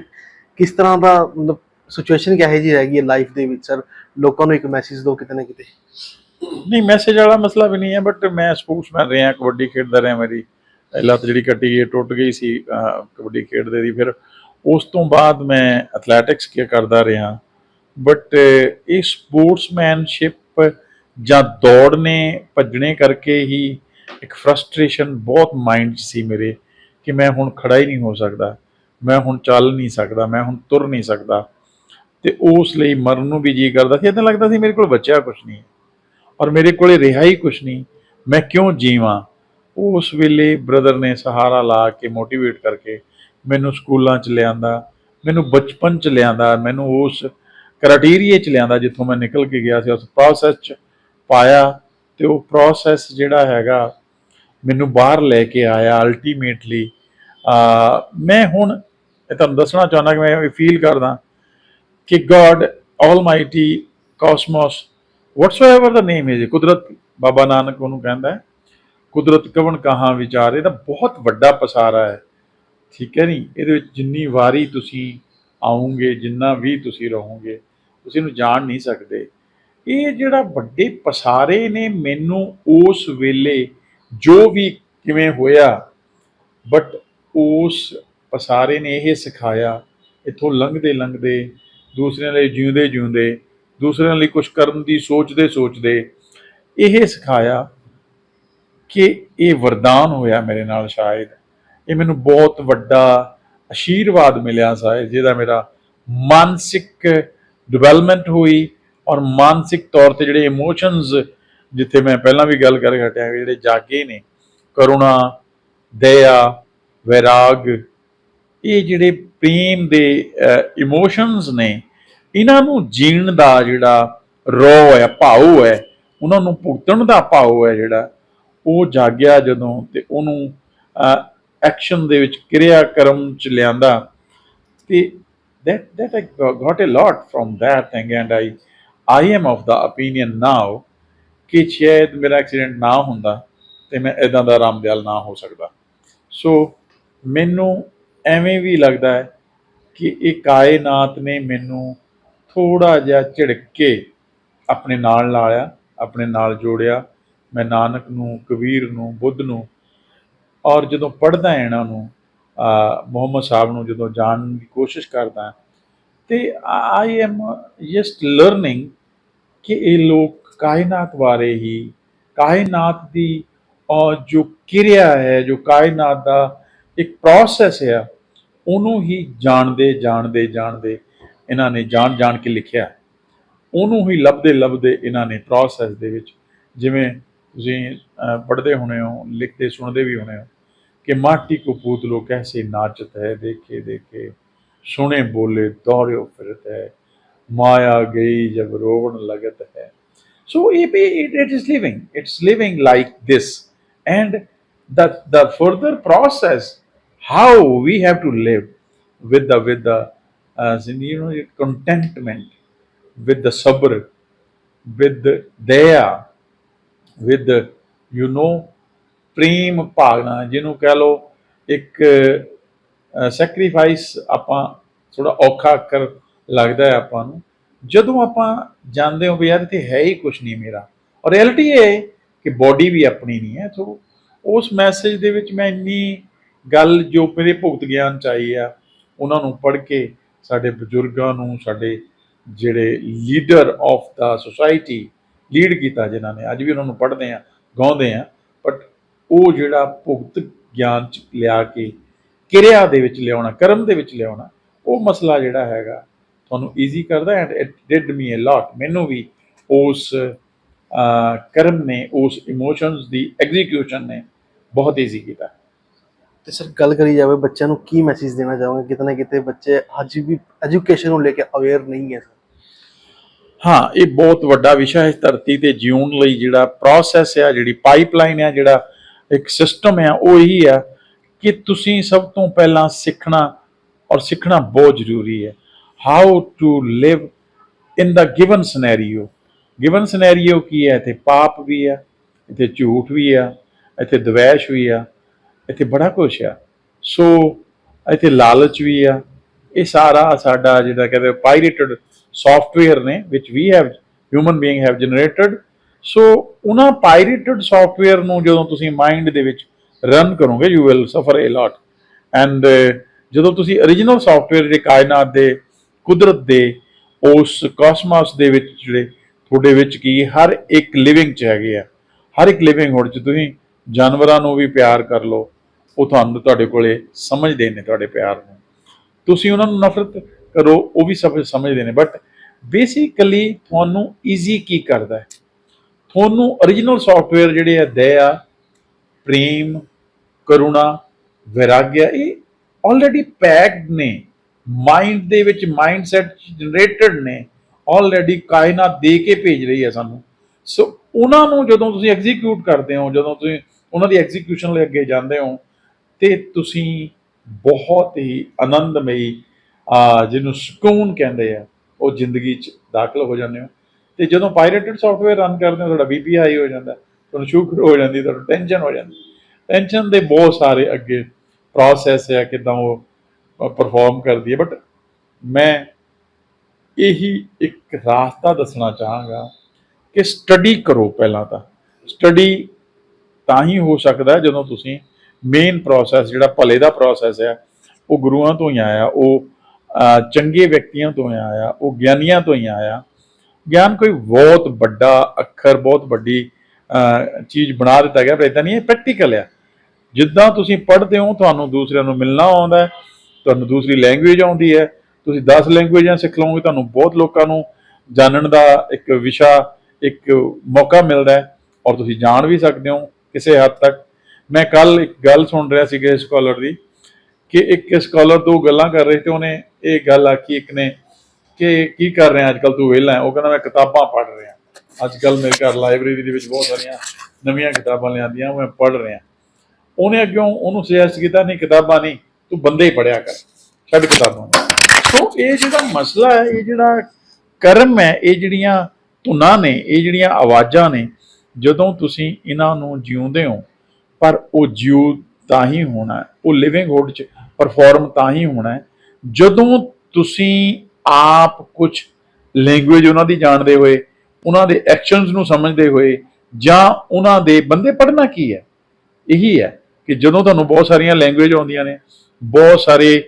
ਕਿਸ ਤਰ੍ਹਾਂ ਦਾ ਮਤਲਬ ਸਿਚੁਏਸ਼ਨ ਕਿਹੋ ਜਿਹੀ ਰਹਿ ਗਈ ਹੈ ਲਾਈਫ ਦੇ ਵਿੱਚ ਸਰ? ਲੋਕਾਂ ਨੂੰ ਇੱਕ ਮੈਸੇਜ ਦਿਓ ਕਿਤੇ ਨਾ ਕਿਤੇ। ਨਹੀਂ ਮੈਸੇਜ ਵਾਲਾ ਮਸਲਾ ਵੀ ਨਹੀਂ ਹੈ ਬਟ ਮੈਂ ਸਪੋਰਟਸਮੈਨ ਰਿਹਾ ਕਬੱਡੀ ਖੇਡਦਾ ਰਿਹਾ ਮੇਰੀ। ਲੱਤ ਜਿਹੜੀ ਕੱਟੀ ਗਈ ਟੁੱਟ ਗਈ ਸੀ ਕਬੱਡੀ ਖੇਡਦੇ ਦੀ। ਫਿਰ ਉਸ ਤੋਂ ਬਾਅਦ ਮੈਂ ਐਥਲੈਟਿਕਸ ਕੀ ਕਰਦਾ ਰਿਹਾ। ਬਟ ਇਹ ਸਪੋਰਟਸਮੈਨਸ਼ਿਪ ਜਾਂ ਦੌੜਨੇ, ਭੱਜਣੇ ਕਰਕੇ ਹੀ ਇੱਕ ਫਰਸਟ੍ਰੇਸ਼ਨ ਬਹੁਤ ਮਾਈਂਡ 'ਚ ਸੀ ਮੇਰੇ ਕਿ ਮੈਂ ਹੁਣ ਖੜਾ ਹੀ ਨਹੀਂ ਹੋ ਸਕਦਾ, ਮੈਂ ਹੁਣ ਚੱਲ ਨਹੀਂ ਸਕਦਾ, ਮੈਂ ਹੁਣ ਤੁਰ ਨਹੀਂ ਸਕਦਾ। ਤੇ ਉਸ ਲਈ ਮਰਨ ਨੂੰ ਵੀ ਜੀ ਕਰਦਾ ਸੀ ਇਦਾਂ ਲੱਗਦਾ ਸੀ ਮੇਰੇ ਕੋਲ ਬਚਿਆ ਕੁਝ ਨਹੀਂ ਔਰ ਮੇਰੇ ਕੋਲੇ ਰਿਹਾ ਹੀ ਕੁਝ ਨਹੀਂ, ਮੈਂ ਕਿਉਂ ਜੀਵਾਂ? ਉਸ ਵੇਲੇ ਬ੍ਰਦਰ ਨੇ ਸਹਾਰਾ ਲਾ ਕੇ ਮੋਟੀਵੇਟ ਕਰਕੇ ਮੈਨੂੰ ਸਕੂਲਾਂ 'ਚ ਲਿਆਂਦਾ, ਮੈਨੂੰ ਬਚਪਨ 'ਚ ਲਿਆਂਦਾ, ਮੈਨੂੰ ਉਸ ਕ੍ਰਾਈਟੇਰੀਆ 'ਚ ਲਿਆਂਦਾ ਜਿੱਥੋਂ ਮੈਂ ਨਿਕਲ ਕੇ ਗਿਆ ਸੀ, ਉਸ ਪ੍ਰੋਸੈਸ 'ਚ ਪਾਇਆ ਤੇ ਉਹ ਪ੍ਰੋਸੈਸ ਜਿਹੜਾ ਹੈਗਾ ਮੈਨੂੰ ਬਾਹਰ ਲੈ ਕੇ ਆਇਆ ਅਲਟੀਮੇਟਲੀ ਮੈਂ ਹੁਣ ਇਹ ਤੁਹਾਨੂੰ ਦੱਸਣਾ ਚਾਹੁੰਦਾ ਕਿ ਮੈਂ ਫੀਲ ਕਰਦਾ ਕਿ God almighty cosmos whatsoever the name is, ਕੁਦਰਤ ਬਾਬਾ ਨਾਨਕ ਉਹਨੂੰ ਕਹਿੰਦਾ ਹੈ, ਕੁਦਰਤ ਕਵਣ ਕਹਾਂ ਵਿਚਾਰ, ਇਹਦਾ ਬਹੁਤ ਵੱਡਾ ਪਸਾਰਾ ਹੈ। ਠੀਕ ਹੈ ਨਹੀਂ ਇਹਦੇ ਵਿੱਚ ਜਿੰਨੀ ਵਾਰੀ ਤੁਸੀਂ ਆਉਂਗੇ, ਜਿੰਨਾ ਵੀ ਤੁਸੀਂ ਰਹੋਗੇ, ਤੁਸੀਂ ਇਹਨੂੰ ਜਾਣ ਨਹੀਂ ਸਕਦੇ। ਇਹ ਜਿਹੜਾ ਵੱਡੇ ਪਸਾਰੇ ਨੇ ਮੈਨੂੰ ਉਸ ਵੇਲੇ ਜੋ ਵੀ ਕਿਵੇਂ ਹੋਇਆ ਬਟ ਉਸ ਪਸਾਰੇ ਨੇ ਇਹ ਸਿਖਾਇਆ, ਇੱਥੋਂ ਲੰਘਦੇ ਲੰਘਦੇ, ਦੂਸਰਿਆਂ ਲਈ ਜਿਉਂਦੇ ਜਿਉਂਦੇ, ਦੂਸਰਿਆਂ ਲਈ ਕੁਝ ਕਰਨ ਦੀ ਸੋਚਦੇ ਸੋਚਦੇ, ਇਹ ਸਿਖਾਇਆ ਕਿ ਇਹ ਵਰਦਾਨ ਹੋਇਆ ਮੇਰੇ ਨਾਲ ਸ਼ਾਇਦ। ਇਹ ਮੈਨੂੰ ਬਹੁਤ ਵੱਡਾ ਆਸ਼ੀਰਵਾਦ ਮਿਲਿਆ ਸ਼ਾਇਦ ਜਿਹਦਾ ਮੇਰਾ ਮਾਨਸਿਕ ਡਿਵੈਲਪਮੈਂਟ ਹੋਈ ਔਰ ਮਾਨਸਿਕ ਤੌਰ ਤੇ ਜਿਹੜੇ ਇਮੋਸ਼ਨਸ ਜਿੱਥੇ ਮੈਂ ਪਹਿਲਾਂ ਵੀ ਗੱਲ ਕਰ ਹਟਿਆ ਕਿ ਜਿਹੜੇ ਜਾਗੇ ਨੇ, ਕਰੁਣਾ, ਦਇਆ, ਵੈਰਾਗ, ਇਹ ਜਿਹੜੇ ਪ੍ਰੇਮ ਦੇ ਇਮੋਸ਼ਨਸ ਨੇ, ਇਹਨਾਂ ਨੂੰ ਜੀਣ ਦਾ ਜਿਹੜਾ ਰੋ ਹੈ, ਭਾਉ ਹੈ, ਉਹਨਾਂ ਨੂੰ ਭੁਗਤਣ ਦਾ ਭਾਉ ਹੈ ਜਿਹੜਾ, ਉਹ ਜਾਗਿਆ ਜਦੋਂ ਤੇ ਉਹਨੂੰ ਐਕਸ਼ਨ ਦੇ ਵਿੱਚ ਕਿਰਿਆ ਕਰਮ ਚ ਲਿਆਂਦਾ। ਤੇ that that I got a lot from that thing and I I am of the opinion now ਕਿ ਸ਼ਾਇਦ ਮੇਰਾ ਐਕਸੀਡੈਂਟ ਨਾ ਹੁੰਦਾ ਤੇ ਮੈਂ ਇਦਾਂ ਦਾ ਰਾਮਦਿਆਲ ਨਾ ਹੋ ਸਕਦਾ। ਸੋ ਮੈਨੂੰ ਐਵੇਂ ਵੀ ਲੱਗਦਾ ਹੈ ਕਿ ਇਹ ਕਾਇਨਾਤ ਨੇ ਮੈਨੂੰ ਥੋੜਾ ਜਿਹਾ ਝਿੜਕ ਕੇ ਆਪਣੇ ਨਾਲ ਲਾਇਆ ਆਪਣੇ ਨਾਲ ਜੋੜਿਆ। ਮੈਂ ਨਾਨਕ ਨੂੰ, ਕਬੀਰ ਨੂੰ, ਬੁੱਧ ਨੂੰ ਔਰ ਜਦੋਂ ਪੜ੍ਹਦਾ ਇਹਨਾਂ ਨੂੰ ਮੁਹੰਮਦ ਸਾਹਿਬ ਨੂੰ ਜਦੋਂ ਜਾਣਨ ਦੀ ਕੋਸ਼ਿਸ਼ ਕਰਦਾ ਹਾਂ, ਤੇ ਆਈ ਐਮ ਜਸਟ ਲਰਨਿੰਗ ਕਿ ਇਹ ਲੋਕ ਕਾਇਨਾਤ ਬਾਰੇ ਹੀ ਕਾਇਨਾਤ ਦੀ ਅਹ, ਜੋ ਕਿਰਿਆ ਹੈ ਜੋ ਕਾਇਨਾਤ ਦਾ ਇੱਕ ਪ੍ਰੋਸੈਸ ਹੈ ਉਹਨੂੰ ਹੀ ਜਾਣਦੇ ਜਾਣਦੇ ਜਾਣਦੇ ਇਹਨਾਂ ਨੇ ਜਾਣ ਜਾਣ ਕੇ ਲਿਖਿਆ। ਉਹਨੂੰ ਹੀ ਲੱਭਦੇ ਲੱਭਦੇ ਇਹਨਾਂ ਨੇ ਪ੍ਰੋਸੈਸ ਦੇ ਵਿੱਚ ਜਿਵੇਂ ਤੁਸੀਂ ਪੜ੍ਹਦੇ ਹੋਣੇ ਹੋ ਲਿਖਦੇ ਸੁਣਦੇ ਵੀ ਹੋਣੇ ਹੋ ਕਿ ਮਾਟੀ ਕੋ ਪੂਤਲੋ ਕੈਸੇ ਨਾਚਤ ਹੈ ਦੇਖੇ ਦੇਖੇ ਸੁਣੇ ਬੋਲੇ ਦੌੜਿਓ ਫਿਰਤ ਹੈ ਮਾਇਆ ਗਈ ਜਬ ਰੋਣ ਲਗਤ ਹੈ so it, it, it is living it's living like this and the, the further process how we have to live with the with the uh, you know contentment with the sabr with the daya with you know ਪ੍ਰੇਮ ਭਾਵਨਾ ਜਿਹਨੂੰ ਕਹਿ ਲਓ ਇੱਕ sacrifice ਆਪਾਂ ਥੋੜਾ ਔਖਾ ਕਰ ਲੱਗਦਾ ਹੈ ਆਪਾਂ ਨੂੰ। ਜਦੋਂ ਆਪਾਂ ਜਾਣਦੇ ਹਾਂ ਵੀ ਯਾਰ ਤੇ ਹੈ ਹੀ ਕੁਝ ਨਹੀਂ ਮੇਰਾ, ਔਰ ਰਿਐਲਿਟੀ ਇਹ ਹੈ ਕਿ ਬਾਡੀ ਵੀ ਆਪਣੀ ਨਹੀਂ ਹੈ। ਸੋ ਉਸ ਮੈਸੇਜ ਦੇ ਵਿੱਚ ਮੈਂ ਇੰਨੀ ਗੱਲ ਜੋ ਮੇਰੇ ਭੁਗਤ ਗਿਆਨ ਚ ਆਈ ਆ, ਉਹਨਾਂ ਨੂੰ ਪੜ੍ਹ ਕੇ ਸਾਡੇ ਬਜ਼ੁਰਗਾਂ ਨੂੰ, ਸਾਡੇ ਜਿਹੜੇ leader of the society lead ਕੀਤਾ ਜਿਨ੍ਹਾਂ ਨੇ। ਅੱਜ ਵੀ ਉਹਨਾਂ ਨੂੰ ਪੜ੍ਹਦੇ ਆ ਗਾਉਂਦੇ ਆ ਬਟ ਉਹ ਜਿਹੜਾ ਭੁਗਤ ਗਿਆਨ ਚ ਲਿਆ ਕੇ, ਕਿਰਿਆ ਦੇ ਵਿੱਚ ਲਿਆਉਣਾ, ਕਰਮ ਦੇ ਵਿੱਚ ਲਿਆਉਣਾ, ਉਹ ਮਸਲਾ ਜਿਹੜਾ ਹੈਗਾ, ਤੁਹਾਨੂੰ ਈਜ਼ੀ ਕਰਦਾ and it did me a lot ਮੈਨੂੰ ਵੀ ਉਸ ਕਰਮ ਨੇ, ਉਸ ਇਮੋਸ਼ਨਸ ਦੀ ਐਗਜ਼ੀਕਿਊਸ਼ਨ ਨੇ ਬਹੁਤ ਈਜ਼ੀ ਕੀਤਾ। ਤੇ ਸਰ, ਗੱਲ ਕਰੀ ਜਾਵੇ ਬੱਚਿਆਂ ਨੂੰ, ਕੀ ਮੈਸੇਜ ਦੇਣਾ ਚਾਹੋਗੇ? ਕਿਤੇ ਨਾ ਕਿਤੇ ਬੱਚੇ ਅੱਜ ਵੀ ਐਜੂਕੇਸ਼ਨ ਨੂੰ ਲੈ ਕੇ ਅਵੇਅਰ ਨਹੀਂ ਹੈ ਹਾਂ, ਇਹ ਬਹੁਤ ਵੱਡਾ ਵਿਸ਼ਾ ਹੈ ਇਸ ਧਰਤੀ ਤੇ ਜਿਉਣ ਲਈ ਜਿਹੜਾ ਪ੍ਰੋਸੈਸ ਹੈ ਜਿਹੜੀ ਪਾਈਪਲਾਈਨ ਹੈ ਜਿਹੜਾ ਇੱਕ ਸਿਸਟਮ ਹੈ ਉਹ ਇਹੀ ਆ ਕਿ ਤੁਸੀਂ ਸਭ ਤੋਂ ਪਹਿਲਾਂ ਸਿੱਖਣਾ ਔਰ ਸਿੱਖਣਾ ਬਹੁਤ ਜ਼ਰੂਰੀ ਹੈ। How to live in the given scenario given scenario ਕੀ ਹੈ? ਇੱਥੇ ਪਾਪ ਵੀ ਆ, ਇੱਥੇ ਝੂਠ ਵੀ ਆ, ਇੱਥੇ ਦਵੈਸ਼ ਵੀ ਆ, ਇੱਥੇ ਬੜਾ ਕੁਝ ਆ। ਸੋ ਇੱਥੇ ਲਾਲਚ ਵੀ ਆ। ਇਹ ਸਾਰਾ ਸਾਡਾ ਜਿਹੜਾ ਕਹਿੰਦੇ ਪਾਇਰੇਟਡ ਸੌਫਟਵੇਅਰ ਨੇ, which we have, human being have generated. So ਉਹਨਾਂ ਪਾਇਰੇਟਡ ਸੌਫਟਵੇਅਰ ਨੂੰ ਜਦੋਂ ਤੁਸੀਂ ਮਾਈਂਡ ਦੇ ਵਿੱਚ ਰਨ ਕਰੋਗੇ ਯੂ ਵਿਲ ਸਫਰ ਅ ਲੋਟ ਐਂਡ ਜਦੋਂ ਤੁਸੀਂ origignal ਸੌਫਟਵੇਅਰ ਜਿਹੜੇ ਕਾਇਨਾਤ ਦੇ, ਕੁਦਰਤ ਦੇ, ਉਸ ਕਾਸਮੋਸ ਦੇ ਵਿੱਚ ਜਿਹੜੇ ਤੁਹਾਡੇ ਵਿੱਚ ਕੀ, ਹਰ ਇੱਕ ਲਿਵਿੰਗ ਚ ਹੈਗੇ ਆ। ਹਰ ਇੱਕ ਲਿਵਿੰਗ ਹੁਣ ਚ ਤੁਸੀਂ ਜਾਨਵਰਾਂ ਨੂੰ ਵੀ ਪਿਆਰ ਕਰ ਲਓ। ਉਹ ਤੁਹਾਨੂੰ ਤੁਹਾਡੇ ਕੋਲੇ ਸਮਝਦੇ ਨੇ, ਤੁਹਾਡੇ ਪਿਆਰ ਨੂੰ। ਤੁਸੀਂ ਉਹਨਾਂ ਨੂੰ ਨਫ਼ਰਤ ਕਰੋ, ਉਹ ਵੀ ਸਭ ਸਮਝਦੇ ਨੇ। ਬਟ ਬੇਸਿਕਲੀ ਤੁਹਾਨੂੰ ਈਜ਼ੀ ਕੀ ਕਰਦਾ ਹੈ? ਤੁਹਾਨੂੰ origignal ਸੌਫਟਵੇਅਰ ਜਿਹੜੇ ਆ, ਦਇਆ, ਪ੍ਰੇਮ, ਕਰੁਣਾ, ਵਿਰਾਗਿਆ, ਇਹ ਆਲਰੇਡੀ ਪੈਕਡ ਨੇ। ਮਾਈਂਡ ਦੇ ਵਿੱਚ ਮਾਈਂਡਸੈਟ ਜਨਰੇਟਡ ਨੇ। ਆਲਰੇਡੀ ਕਾਇਨਾਤ ਦੇ ਕੇ ਭੇਜ ਰਹੀ ਹੈ ਸਾਨੂੰ। ਸੋ ਉਹਨਾਂ ਨੂੰ ਜਦੋਂ ਤੁਸੀਂ ਐਗਜ਼ੀਕਿਊਟ ਕਰਦੇ ਹੋ, ਜਦੋਂ ਤੁਸੀਂ ਉਹਨਾਂ ਦੀ ਐਗਜ਼ੀਕਿਊਸ਼ਨ ਲਈ ਅੱਗੇ ਜਾਂਦੇ ਹੋ, ਤੇ ਤੁਸੀਂ ਬਹੁਤ ਹੀ ਆਨੰਦਮਈ ਜਿਹਨੂੰ ਸਕੂਨ ਕਹਿੰਦੇ ਆ। ਉਹ ਜ਼ਿੰਦਗੀ 'ਚ ਦਾਖਲ ਹੋ ਜਾਂਦੇ ਹੋ। ਤੇ ਜਦੋਂ ਪਾਇਰੇਟਡ ਸੌਫਟਵੇਅਰ ਰਨ ਕਰਦੇ ਹੋ, ਤੁਹਾਡਾ ਬੀਪੀ ਹਾਈ ਹੋ ਜਾਂਦਾ, ਤੁਹਾਨੂੰ ਸ਼ੂਗਰ ਹੋ ਜਾਂਦੀ ਤੁਹਾਨੂੰ ਟੈਨਸ਼ਨ ਹੋ ਜਾਂਦੀ। ਟੈਨਸ਼ਨ ਦੇ ਬਹੁਤ ਸਾਰੇ ਅੱਗੇ ਪ੍ਰੋਸੈਸ ਹੈ ਕਿਦਾਂ ਉਹ ਪਰਫਾਰਮ ਕਰਦੀ ਹੈ। ਬਟ ਮੈਂ ਇਹੀ ਇੱਕ ਰਾਸਤਾ ਦੱਸਣਾ ਚਾਹਾਂਗਾ ਕਿ ਸਟੱਡੀ ਕਰੋ ਪਹਿਲਾਂ ਤਾਂ। ਸਟੱਡੀ ਤਾਂ ਹੀ ਹੋ ਸਕਦਾ ਜਦੋਂ ਤੁਸੀਂ ਮੇਨ ਪ੍ਰੋਸੈਸ ਜਿਹੜਾ ਭਲੇ ਦਾ ਪ੍ਰੋਸੈਸ ਹੈ ਉਹ ਗੁਰੂਆਂ ਤੋਂ ਹੀ ਆਇਆ, ਉਹ ਚੰਗੇ ਵਿਅਕਤੀਆਂ ਤੋਂ ਹੀ ਆਇਆ, ਉਹ ਗਿਆਨੀਆਂ ਤੋਂ ਹੀ ਆਇਆ। ਗਿਆਨ ਕੋਈ ਬਹੁਤ ਵੱਡਾ ਅੱਖਰ, ਬਹੁਤ ਵੱਡੀ ਚੀਜ਼ ਬਣਾ ਦਿੱਤਾ ਗਿਆ, ਪਰ ਇਦਾਂ ਨਹੀਂ, ਇਹ ਪ੍ਰੈਕਟੀਕਲ ਆ। ਜਿੱਦਾਂ ਤੁਸੀਂ ਪੜ੍ਹਦੇ ਹੋ, ਤੁਹਾਨੂੰ ਦੂਸਰਿਆਂ ਨੂੰ ਮਿਲਣਾ ਆਉਂਦਾ ਹੈ, ਤੁਹਾਨੂੰ ਦੂਸਰੀ ਲੈਂਗੁਏਜ ਆਉਂਦੀ ਹੈ, ਤੁਸੀਂ 10 ਲੈਂਗੁਏਜਾਂ ਸਿੱਖ ਲਓਗੇ, ਤੁਹਾਨੂੰ ਬਹੁਤ ਲੋਕਾਂ ਨੂੰ ਜਾਣਨ ਦਾ ਇੱਕ ਵਿਸ਼ਾ, ਇੱਕ ਮੌਕਾ ਮਿਲਦਾ ਹੈ, ਔਰ ਤੁਸੀਂ ਜਾਣ ਵੀ ਸਕਦੇ ਹੋ ਕਿਸੇ ਹੱਦ ਤੱਕ। ਮੈਂ ਕੱਲ ਇੱਕ ਗੱਲ ਸੁਣ ਰਿਹਾ ਸੀ ਕਿਸੇ ਸਕਾਲਰ ਦੀ ਕਿ ਇੱਕ ਸਕਾਲਰ ਦੋ ਗੱਲਾਂ ਕਰ ਰਹੇ ਤੇ ਉਹਨੇ ਇਹ ਗੱਲ ਆਖੀ, ਇੱਕ ਨੇ ਕਿ ਕੀ ਕਰ ਰਿਹਾ ਅੱਜ ਕੱਲ ਤੂੰ ਵਿਹਲਾ ਉਹ ਕਹਿੰਦਾ, ਮੈਂ ਕਿਤਾਬਾਂ ਪੜ੍ਹ ਰਿਹਾ। ਅੱਜ ਕੱਲ ਮੇਰੇ ਘਰ ਲਾਇਬ੍ਰੇਰੀ ਦੇ ਵਿੱਚ ਬਹੁਤ ਸਾਰੀਆਂ ਨਵੀਆਂ ਕਿਤਾਬਾਂ ਲਿਆਂਦੀਆਂ, ਉਹ ਮੈਂ ਪੜ੍ਹ ਰਿਹਾ। ਉਹਨੇ ਅੱਗੋਂ ਉਹਨੂੰ ਸੁਜੈਸਟ ਕੀਤਾ, ਨਹੀਂ, ਕਿਤਾਬਾਂ ਨਹੀਂ, ਤੂੰ ਬੰਦੇ ਹੀ ਪੜਿਆ ਕਰ। ਛੱਡ ਕਿਤਾਬਾਂ ਸੋ ਇਹ ਜਿਹੜਾ ਮਸਲਾ ਹੈ, ਇਹ ਜਿਹੜਾ ਕਰਮ ਹੈ, ਇਹ ਜਿਹੜੀਆਂ ਧੁਨਾਂ ਨੇ, ਇਹ ਜਿਹੜੀਆਂ ਆਵਾਜ਼ਾਂ ਨੇ, ਜਦੋਂ ਤੁਸੀਂ ਇਹਨਾਂ ਨੂੰ ਜਿਉਂਦੇ ਹੋ, ਪਰ ਉਹ ਜਿਉ ਤਾਂ ਹੀ ਹੋਣਾ ਉਹ ਲਿਵਿੰਗ ਹੁੱਡ ਚ ਪਰਫਾਰਮ ਤਾਂ ਹੀ ਹੋਣਾ ਹੈ, ਜਦੋਂ ਤੁਸੀਂ ਆਪ ਕੁਝ ਲੈਂਗੁਏਜ ਉਹਨਾਂ ਦੀ ਜਾਣਦੇ ਹੋਏ ਉਹਨਾਂ ਦੇ ਐਕਸ਼ਨਸ ਨੂੰ ਸਮਝਦੇ ਹੋਏ ਜਾਂ ਉਹਨਾਂ ਦੇ ਬੰਦੇ ਪੜ੍ਹਨਾ ਕੀ ਹੈ? ਇਹੀ ਹੈ ਕਿ ਜਦੋਂ ਤੁਹਾਨੂੰ ਬਹੁਤ ਸਾਰੀਆਂ ਲੈਂਗੁਏਜ ਆਉਂਦੀਆਂ ਨੇ ਬਹੁਤ ਸਾਰੇ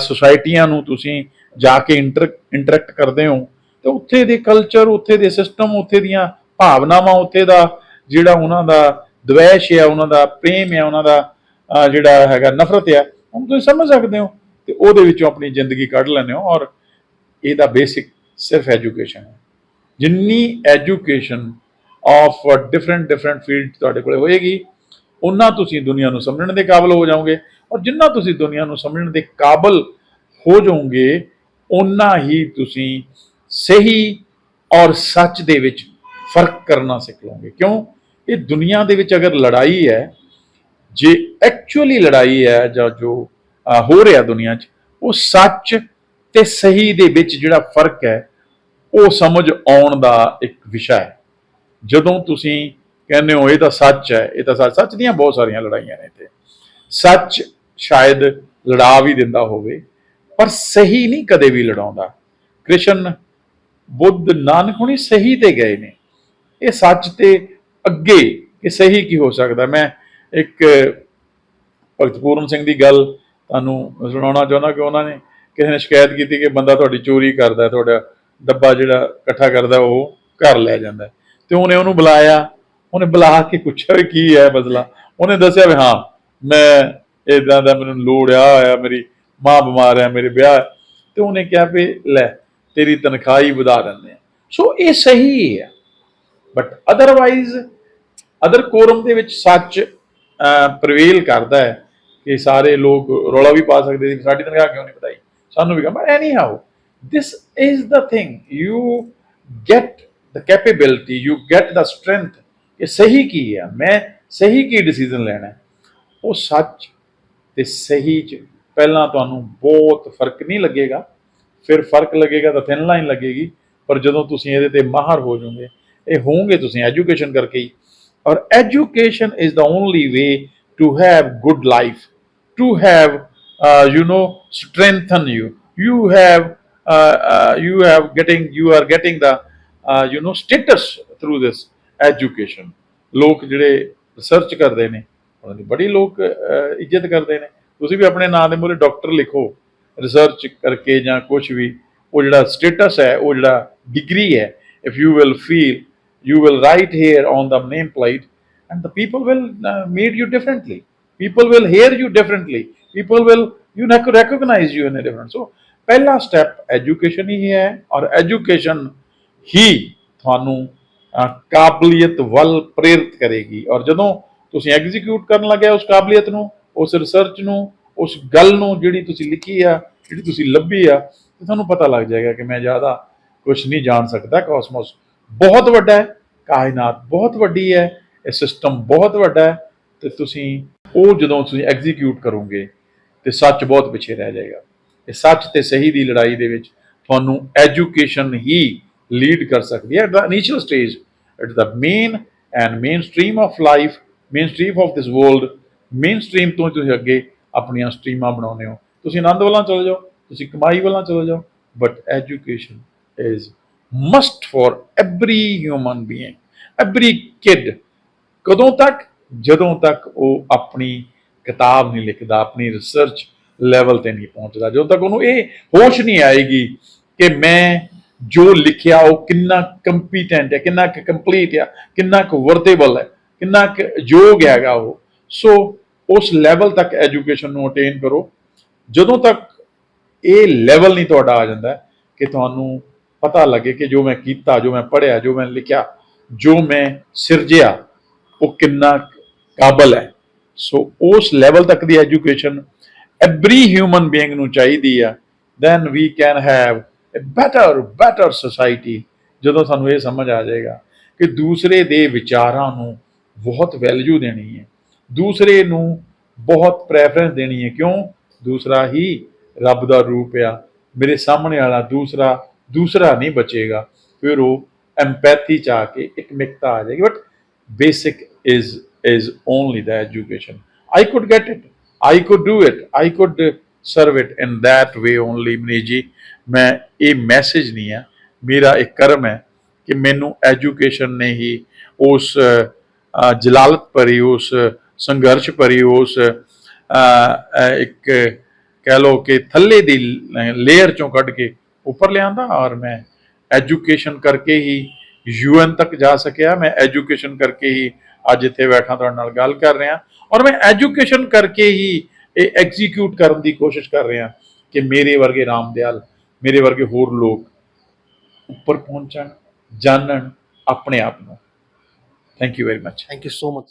ਸੁਸਾਇਟੀਆਂ ਨੂੰ ਤੁਸੀਂ ਜਾ ਕੇ ਇੰਟਰ ਇੰਟਰੈਕਟ ਕਰਦੇ ਹੋ ਤੇ ਉੱਥੇ ਦੇ ਕਲਚਰ ਉੱਥੇ ਦੇ ਸਿਸਟਮ ਉੱਥੇ ਦੀਆਂ ਭਾਵਨਾਵਾਂ ਉੱਥੇ ਦਾ ਜਿਹੜਾ ਉਹਨਾਂ ਦਾ ਦਵੇਸ਼ ਹੈ ਉਹਨਾਂ ਦਾ ਪ੍ਰੇਮ ਹੈ ਉਹਨਾਂ ਦਾ ਜਿਹੜਾ ਹੈਗਾ ਨਫ਼ਰਤ ਹੈ ਹੁਣ ਤੁਸੀਂ ਸਮਝ ਸਕਦੇ ਹੋ ਤੇ ਉਹਦੇ ਵਿੱਚੋਂ ਆਪਣੀ ਜ਼ਿੰਦਗੀ ਕੱਢ ਲੈਂਦੇ ਹੋ ਔਰ ਇਹਦਾ ਬੇਸਿਕ ਸਿਰਫ ਐਜੂਕੇਸ਼ਨ ਹੈ। ਜਿੰਨੀ education of different different field ਤੁਹਾਡੇ ਕੋਲੇ ਹੋਏਗੀ, ਉਹਨਾਂ ਤੁਸੀਂ ਦੁਨੀਆ ਨੂੰ ਸਮਝਣ ਦੇ ਕਾਬਿਲ ਹੋ ਜਾਓਗੇ ਔਰ ਜਿੰਨਾ ਤੁਸੀਂ ਦੁਨੀਆ ਨੂੰ ਸਮਝਣ ਦੇ ਕਾਬਿਲ ਹੋ ਜਾਓਗੇ ਉਨਾ ਹੀ ਤੁਸੀਂ ਸਹੀ ਔਰ ਸੱਚ ਦੇ ਵਿੱਚ ਫ਼ਰਕ ਕਰਨਾ ਸਿੱਖ ਲਓਗੇ। ਕਿਉਂ? ਇਹ ਦੁਨੀਆ ਦੇ ਵਿੱਚ ਅਗਰ ਲੜਾਈ ਹੈ ਜੇ ਐਕਚੁਅਲੀ ਲੜਾਈ ਹੈ ਜਾਂ ਜੋ ਹੋ ਰਿਹਾ ਦੁਨੀਆ 'ਚ, ਉਹ ਸੱਚ ਤੇ ਸਹੀ ਦੇ ਵਿੱਚ ਜਿਹੜਾ ਫ਼ਰਕ ਹੈ, ਉਹ ਸਮਝ ਆਉਣ ਦਾ ਇੱਕ ਵਿਸ਼ਾ ਹੈ। ਜਦੋਂ ਤੁਸੀਂ ਕਹਿੰਦੇ ਹੋ ਇਹ ਤਾਂ ਸੱਚ ਹੈ, ਇਹ ਤਾਂ ਸੱਚ ਸੱਚ ਦੀਆਂ ਬਹੁਤ ਸਾਰੀਆਂ ਲੜਾਈਆਂ ਨੇ ਇੱਥੇ। ਸੱਚ ਸ਼ਾਇਦ ਲੜਾ ਵੀ ਦਿੰਦਾ ਹੋਵੇ, ਪਰ ਸਹੀ ਨਹੀਂ ਕਦੇ ਵੀ ਲੜਾਉਂਦਾ। ਕ੍ਰਿਸ਼ਨ ਬੁੱਧ ਨਾਨਕ ਹੁਣੀ ਸਹੀ ਤੇ ਗਏ ਨੇ। ਇਹ ਸੱਚ ਤੇ ਅੱਗੇ ਕਿ ਸਹੀ ਕੀ ਹੋ ਸਕਦਾ? ਮੈਂ ਇੱਕ, ਭਗਤ ਪੂਰਨ ਸਿੰਘ ਦੀ ਗੱਲ ਤੁਹਾਨੂੰ ਸੁਣਾਉਣਾ ਚਾਹੁੰਦਾ ਕਿ ਉਹਨਾਂ ਨੇ ਕਿਸੇ ਨੇ ਸ਼ਿਕਾਇਤ ਕੀਤੀ ਕਿ ਬੰਦਾ ਤੁਹਾਡੀ ਚੋਰੀ ਕਰਦਾ, ਤੁਹਾਡਾ ਡੱਬਾ ਜਿਹੜਾ ਇਕੱਠਾ ਕਰਦਾ, ਉਹ ਘਰ ਲੈ ਜਾਂਦਾ ਹੈ। ਤੇ ਉਹਨੇ ਉਹਨੂੰ ਬੁਲਾਇਆ, ਉਹਨੇ ਬੁਲਾ ਕੇ ਪੁੱਛਿਆ ਵੀ ਕੀ ਹੈ ਬਦਲਾ ਉਹਨੇ ਦੱਸਿਆ ਵੀ ਹਾਂ, ਮੈਂ ਇਦਾਂ ਦਾ ਮੈਨੂੰ ਲੋੜ ਆ ਆਇਆ ਮੇਰੀ ਮਾਂ ਬਿਮਾਰ ਹੈ, ਮੇਰੇ ਵਿਆਹ ਹੈ। ਤੇ ਉਹਨੇ ਕਿਹਾ ਵੀ ਲੈ, ਤੇਰੀ ਤਨਖਾਹ ਹੀ ਵਧਾ ਦਿੰਦੇ ਆ ਸੋ ਇਹ ਸਹੀ ਹੈ ਬਟ ਅਦਰਵਾਈਜ਼ ਅਦਰ ਕੋਰਮ ਦੇ ਵਿੱਚ ਸੱਚ ਪ੍ਰਵੇਲ ਕਰਦਾ ਹੈ ਕਿ ਸਾਰੇ ਲੋਕ ਰੌਲਾ ਵੀ ਪਾ ਸਕਦੇ ਸੀ ਸਾਡੀ ਤਨਖਾਹ ਕਿਉਂ ਨਹੀਂ ਵਧਾਈ? ਸਾਨੂੰ ਵੀ ਕਹਾਂ but anyhow this is the thing you get the capability you get the strength ਕਿ ਸਹੀ ਕੀ ਹੈ? ਮੈਂ ਸਹੀ ਕੀ ਡਿਸੀਜਨ ਲੈਣਾ ਉਹ ਸੱਚ ਤੇ ਸਹੀ ਚ ਪਹਿਲਾਂ ਤੁਹਾਨੂੰ ਬਹੁਤ ਫ਼ਰਕ ਨਹੀਂ ਲੱਗੇਗਾ। ਫਿਰ ਫ਼ਰਕ ਲੱਗੇਗਾ ਤਾਂ ਥਿਨ ਲਾਈਨ ਲੱਗੇਗੀ। ਪਰ ਜਦੋਂ ਤੁਸੀਂ ਇਹਦੇ ਤੇ ਮਾਹਰ ਹੋ ਜਾਓਗੇ, ਇਹ ਹੋਵੋਗੇ ਤੁਸੀਂ ਐਜੂਕੇਸ਼ਨ ਕਰਕੇ ਹੀ। ਔਰ education is the only way to have good life to have uh, you know strengthen you. You have uh, uh, you have getting you are getting the uh, you know status through this education. ਲੋਕ ਜਿਹੜੇ research ਕਰਦੇ ਨੇ ਉਹਨਾਂ ਦੀ ਬੜੀ ਲੋਕ ਇੱਜ਼ਤ ਕਰਦੇ ਨੇ। ਤੁਸੀਂ ਵੀ ਆਪਣੇ ਨਾਂ ਦੇ ਮੂਹਰੇ ਡਾਕਟਰ ਲਿਖੋ ਰਿਸਰਚ ਕਰਕੇ ਜਾਂ ਕੁਝ ਵੀ ਉਹ ਜਿਹੜਾ ਸਟੇਟਸ ਹੈ ਉਹ ਜਿਹੜਾ ਡਿਗਰੀ ਹੈ if you will feel you will write here on the nameplate and the people will uh, meet you differently people will hear you differently people will you have to recognize you in a different so ਪਹਿਲਾ step education ਹੀ ਹੈ ਔਰ education ਹੀ ਤੁਹਾਨੂੰ ਅਹ, ਕਾਬਲੀਅਤ ਵੱਲ ਪ੍ਰੇਰਿਤ ਕਰੇਗੀ ਔਰ ਜਦੋਂ ਤੁਸੀਂ ਐਗਜ਼ੀਕਿਊਟ ਕਰਨ ਲੱਗੇ ਉਸ ਕਾਬਲੀਅਤ ਨੂੰ ਉਸ ਰਿਸਰਚ ਨੂੰ ਉਸ ਗੱਲ ਨੂੰ ਜਿਹੜੀ ਤੁਸੀਂ ਲਿਖੀ ਆ ਜਿਹੜੀ ਤੁਸੀਂ ਲੱਭੀ ਆ ਤੇ ਤੁਹਾਨੂੰ ਪਤਾ ਲੱਗ ਜਾਏਗਾ ਕਿ ਮੈਂ ਜ਼ਿਆਦਾ ਕੁਝ ਨਹੀਂ ਜਾਣ ਸਕਦਾ ਕਾਸਮੋਸ ਬਹੁਤ ਵੱਡਾ ਹੈ, ਕਾਇਨਾਤ ਬਹੁਤ ਵੱਡੀ ਹੈ, ਇਹ ਸਿਸਟਮ ਬਹੁਤ ਵੱਡਾ ਹੈ ਤੇ ਤੁਸੀਂ ਉਹ ਜਦੋਂ ਤੁਸੀਂ ਐਗਜ਼ੀਕਿਊਟ ਕਰੋਗੇ ਤੇ ਸੱਚ ਬਹੁਤ ਪਿੱਛੇ ਰਹਿ ਜਾਏਗਾ। ਇਹ ਸੱਚ ਤੇ ਸਹੀ ਦੀ ਲੜਾਈ ਦੇ ਵਿੱਚ ਤੁਹਾਨੂੰ ਐਜੂਕੇਸ਼ਨ ਹੀ ਲੀਡ ਕਰ ਸਕਦੀ ਹੈ। At the initial stage it the main and mainstream of life mainstream of this world mainstream ਤੋਂ ਤੁਸੀਂ ਅੱਗੇ ਆਪਣੀਆਂ ਸਟ੍ਰੀਮਾਂ ਬਣਾਉਂਦੇ ਹੋ। ਤੁਸੀਂ ਆਨੰਦ ਵੱਲਾਂ ਚਲੇ ਜਾਓ, ਤੁਸੀਂ ਕਮਾਈ ਵੱਲਾਂ ਚਲੇ ਜਾਓ but education is must for every human being every kid ਕਦੋਂ ਤੱਕ? ਜਦੋਂ ਤੱਕ ਉਹ ਆਪਣੀ ਕਿਤਾਬ ਨਹੀਂ ਲਿਖਦਾ, ਆਪਣੀ ਰਿਸਰਚ ਲੈਵਲ ਤੇ ਨਹੀਂ ਪਹੁੰਚਦਾ। ਜਦੋਂ ਤੱਕ ਉਹਨੂੰ ਇਹ ਹੋਸ਼ ਨਹੀਂ ਆਏਗੀ ਕਿ ਮੈਂ ਜੋ ਲਿਖਿਆ ਉਹ ਕਿੰਨਾ ਕੰਪੀਟੈਂਟ ਹੈ, ਕਿੰਨਾ ਕੁ ਕੰਪਲੀਟ ਹੈ ਕਿੰਨਾ ਕੁ ਵਰਤੇਬਲ ਹੈ, ਕਿੰਨਾ ਕੁ ਯੋਗ ਹੈਗਾ ਉਹ। ਸੋ ਉਸ ਲੈਵਲ ਤੱਕ ਐਜੂਕੇਸ਼ਨ ਨੂੰ ਅਟੇਨ ਕਰੋ। ਜਦੋਂ ਤੱਕ ਇਹ ਲੈਵਲ ਨਹੀਂ ਤੁਹਾਡਾ ਆ ਜਾਂਦਾ ਕਿ ਤੁਹਾਨੂੰ ਪਤਾ ਲੱਗੇ ਕਿ ਜੋ ਮੈਂ ਕੀਤਾ, ਜੋ ਮੈਂ ਪੜ੍ਹਿਆ, ਜੋ ਮੈਂ ਲਿਖਿਆ, ਜੋ ਮੈਂ ਸਿਰਜਿਆ, ਉਹ ਕਿੰਨਾ ਕਾਬਲ ਹੈ। ਸੋ ਉਸ ਲੈਵਲ ਤੱਕ ਦੀ ਐਜੂਕੇਸ਼ਨ ਐਵਰੀ ਹਿਊਮਨ ਬੀਇੰਗ ਨੂੰ ਚਾਹੀਦੀ ਆ। Then we can have better better society ਜਦੋਂ ਸਾਨੂੰ ਇਹ ਸਮਝ ਆ ਜਾਏਗਾ ਕਿ ਦੂਸਰੇ ਦੇ ਵਿਚਾਰਾਂ ਨੂੰ ਬਹੁਤ ਵੈਲਿਊ ਦੇਣੀ ਹੈ। ਦੂਸਰੇ ਨੂੰ ਬਹੁਤ ਪ੍ਰੈਫਰੈਂਸ ਦੇਣੀ ਹੈ। ਕਿਉਂ? ਦੂਸਰਾ ਹੀ ਰੱਬ ਦਾ ਰੂਪ ਆ। ਮੇਰੇ ਸਾਹਮਣੇ ਵਾਲਾ ਦੂਸਰਾ ਦੂਸਰਾ ਨਹੀਂ ਬਚੇਗਾ। ਫਿਰ ਉਹ ਐਮਪੈਥੀ ਚ ਆ ਕੇ ਇੱਕ ਮਿਕਤਾ ਆ ਜਾਏਗੀ। But basic is is only the education. I could get it. I could do it. I could uh, serve it in that way only Manish ji ਮੈਂ ਇਹ ਮੈਸੇਜ ਨਹੀਂ ਹੈ। ਮੇਰਾ ਇੱਕ ਕਰਮ ਹੈ ਕਿ ਮੈਨੂੰ ਐਜੂਕੇਸ਼ਨ ਨੇ ਹੀ ਉਸ ਜਲਾਲਤ ਭਰੀ ਉਸ ਸੰਘਰਸ਼ ਭਰੀ ਉਸ ਇੱਕ ਕਹਿ ਲਓ ਕਿ ਥੱਲੇ ਦੀ ਲੇਅਰ ਚੋਂ ਕੱਢ ਕੇ ਉੱਪਰ ਲਿਆਂਦਾ ਔਰ ਮੈਂ ਐਜੂਕੇਸ਼ਨ ਕਰਕੇ ਹੀ ਯੂਐਨ ਤੱਕ ਜਾ ਸਕਿਆ। ਮੈਂ ਐਜੂਕੇਸ਼ਨ ਕਰਕੇ ਹੀ ਅੱਜ ਇੱਥੇ ਬੈਠਾ ਤੁਹਾਡੇ ਨਾਲ ਗੱਲ ਕਰ ਰਿਹਾ। ਔਰ ਮੈਂ ਐਜੂਕੇਸ਼ਨ ਕਰਕੇ ਹੀ ਇਹ ਐਗਜ਼ੀਕਿਊਟ ਕਰਨ ਦੀ ਕੋਸ਼ਿਸ਼ ਕਰ ਰਿਹਾ ਕਿ ਮੇਰੇ ਵਰਗੇ ਰਾਮਦਿਆਲ, ਮੇਰੇ ਵਰਗੇ ਹੋਰ ਲੋਕ ਉੱਪਰ ਪਹੁੰਚਣ, ਜਾਣਨ ਆਪਣੇ ਆਪ ਨੂੰ। Thank you very much thank you so much